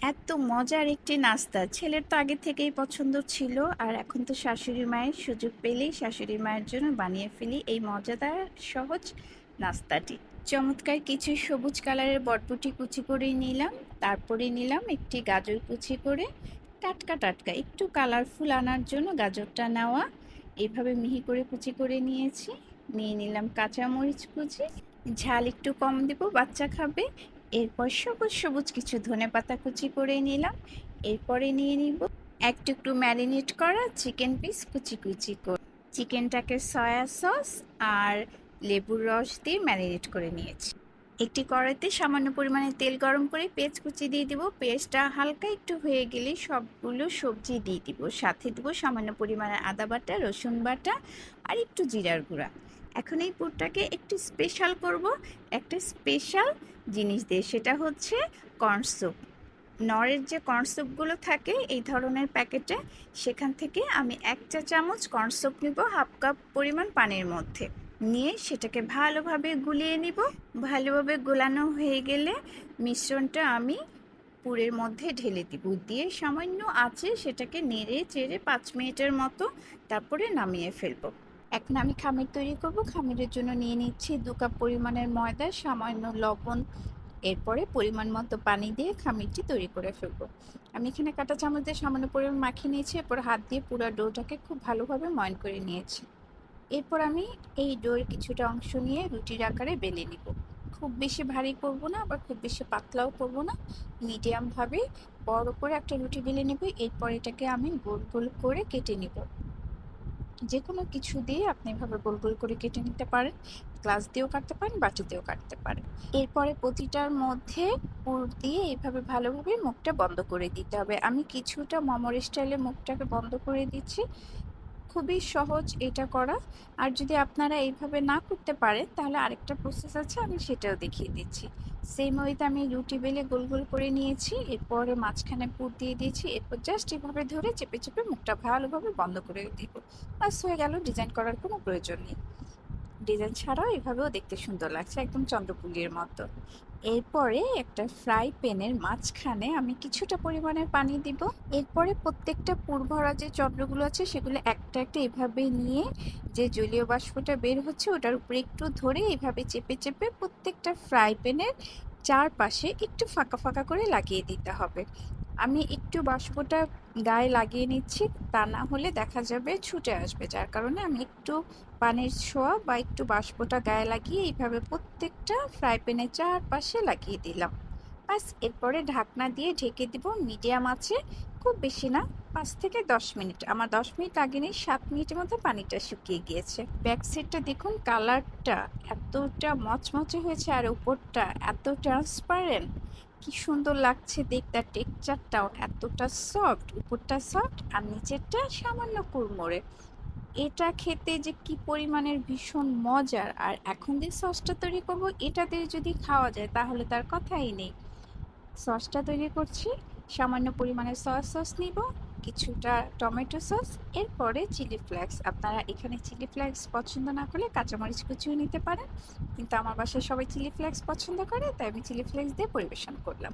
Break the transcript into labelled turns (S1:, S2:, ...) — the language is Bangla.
S1: এত মজার একটি নাস্তা। ছেলের তো আগে থেকেই পছন্দ ছিল, আর এখন তো শাশুড়ি মায়ের সুযোগ পেলেই শাশুড়ি মায়ের জন্য বানিয়ে ফেলি এই মজাদার, সহজ নাস্তাটি। চমৎকার কিছু সবুজ কালারের বটবটি কুচি করে নিলাম তারপরে নিলাম একটি গাজর কুচি করে টাটকা টাটকা, একটু কালারফুল আনার জন্য গাজরটা নেওয়া। এইভাবে মিহি করে কুচি করে নিয়েছি, নিয়ে নিলাম কাঁচামরিচ কুচি। ঝাল একটু কম দেব, বাচ্চা খাবে এরপর সবুজ সবুজ কিছু ধনে পাতা কুচি করে নিলাম। এরপরে নিয়ে নিব এক টুকরো ম্যারিনেট করা চিকেন পিস কুচি কুচি করে। চিকেনটাকে সয়া সস আর লেবুর রস দিয়ে ম্যারিনেট করে নিয়েছি। একটি কড়াইতে সামান্য পরিমাণে তেল গরম করে পেঁয়াজ কুচি দিয়ে দিব। পেঁয়াজটা হালকা একটু হয়ে গেলে সবগুলো সবজি দিয়ে দিব। সাথে দিব সামান্য পরিমাণে আদা বাটা, রসুন বাটা আর একটু জিরার গুঁড়া। এখন এই পুরটাকে একটু স্পেশাল করব। একটা স্পেশাল জিনিস দিয়ে, সেটা হচ্ছে কর্নস্যুপ নরের যে কর্নস্যুপগুলো থাকে, এই ধরনের প্যাকেটে সেখান থেকে আমি এক চা চামচ কর্নস্যুপ নিব, হাফ কাপ পরিমাণ পানির মধ্যে। নিয়ে সেটাকে ভালোভাবে গুলিয়ে নিব। ভালোভাবে গোলানো হয়ে গেলে মিশ্রণটা আমি পুরের মধ্যে ঢেলে দিব। দিয়ে সামান্য আছে সেটাকে নেড়ে চেড়ে পাঁচ মিনিটের মতো তারপরে নামিয়ে ফেলব। এখন আমি খামির তৈরি করব। খামিরের জন্য নিয়ে নিচ্ছি দু কাপ পরিমাণের ময়দা, সামান্য লবণ, এরপরে পরিমাণ মতো পানি দিয়ে খামিরটি তৈরি করে ফেলব। আমি এখানে কাটা চামচ দিয়ে সামান্য পরিমাণ মাখিয়ে নিয়েছি। এরপর হাত দিয়ে পুরো ডোটাকে খুব ভালোভাবে ময়ন করে নিয়েছি। এরপর আমি এই ডোর কিছুটা অংশ নিয়ে রুটির আকারে বেলে নিব। খুব বেশি ভারী করব না, আবার খুব বেশি পাতলাও করব না। মিডিয়ামভাবে বড় করে একটা রুটি বেলে নেব, এরপর এটাকে আমি গোল গোল করে কেটে নিব। যে কোনো কিছু দিয়ে আপনি এভাবে গোল গোল করে কেটে নিতে পারেন। গ্লাস দিয়েও কাটতে পারেন, বাটিতেও কাটতে পারেন। এরপরে প্রতিটার মধ্যে পুর দিয়ে এইভাবে ভালোভাবে মুখটা বন্ধ করে দিতে হবে। আমি কিছুটা মমর স্টাইলে মুখটাকে বন্ধ করে দিচ্ছি। খুবই সহজ এটা করা। আর যদি আপনারা এইভাবে না করতে পারেন, তাহলে আরেকটা প্রসেস আছে, আমি সেটাও দেখিয়ে দিচ্ছি। সেম ওয়েতে আমি রুটি বেলে গোল গোল করে নিয়েছি, এরপরে মাঝখানে পুর দিয়ে দিয়েছি, এরপর জাস্ট এভাবে ধরে চেপে চেপে মুখটা ভালোভাবে বন্ধ করে দিব। বাস হয়ে গেল ডিজাইন করার কোনো প্রয়োজন নেই। ডিজাইন ছাড়াও এভাবেও দেখতে সুন্দর লাগছে, একদম চন্দ্রপুলির মতো। এরপরে একটা ফ্রাই প্যানের মাঝখানে আমি কিছুটা পরিমাণে পানি দিব। এরপরে প্রত্যেকটা পুরভরা যে চন্দ্রগুলো আছে, সেগুলো একটা একটা এভাবে নিয়ে যে জলীয় বাষ্পটা বের হচ্ছে, ওটার উপরে একটু ধরে এভাবে চেপে চেপে প্রত্যেকটা ফ্রাই প্যানের চারপাশে একটু ফাঁকা ফাঁকা করে লাগিয়ে দিতে হবে। আমি একটু বাষ্পটা গায়ে লাগিয়ে নিচ্ছি। তা না হলে দেখা যাবে ছুটে আসবে। যার কারণে আমি একটু পানির ছোঁয়া বা একটু বাষ্পটা গায়ে লাগিয়ে এইভাবে প্রত্যেকটা ফ্রাই প্যানের চারপাশে লাগিয়ে দিলাম। বাস এরপরে ঢাকনা দিয়ে ঢেকে দিব মিডিয়াম আছে খুব বেশি না, পাঁচ থেকে দশ মিনিট। আমার দশ মিনিট লাগেনি, সাত মিনিটের মধ্যে পানিটা শুকিয়ে গিয়েছে। ব্যাক সাইডটা দেখুন, কালারটা এতটা মচমচে হয়েছে আর উপরটা এত ট্রান্সপারেন্ট। কি সুন্দর লাগছে দেখতে। টেক্সচারটাও এতটা সফট উপরটা সফট আর নিচেরটা সামান্য কুড়মোড়ে। এটা খেতে যে কি পরিমাণের ভীষণ মজার। আর এখন যে সসটা তৈরি করব এটাতে যদি খাওয়া যায়, তাহলে তার কথাই নেই। সসটা তৈরি করছি, সামান্য পরিমাণে সস সস নিব কিছুটা টমেটো সস, এরপরে চিলি ফ্লেক্স। আপনারা এখানে চিলি ফ্লেক্স পছন্দ না করলে কাঁচামরিচ কুচিও নিতে পারেন। কিন্তু আমার বাসায় সবাই চিলি ফ্লেক্স পছন্দ করে, তাই আমি চিলি ফ্লেক্স দিয়ে পরিবেশন করলাম।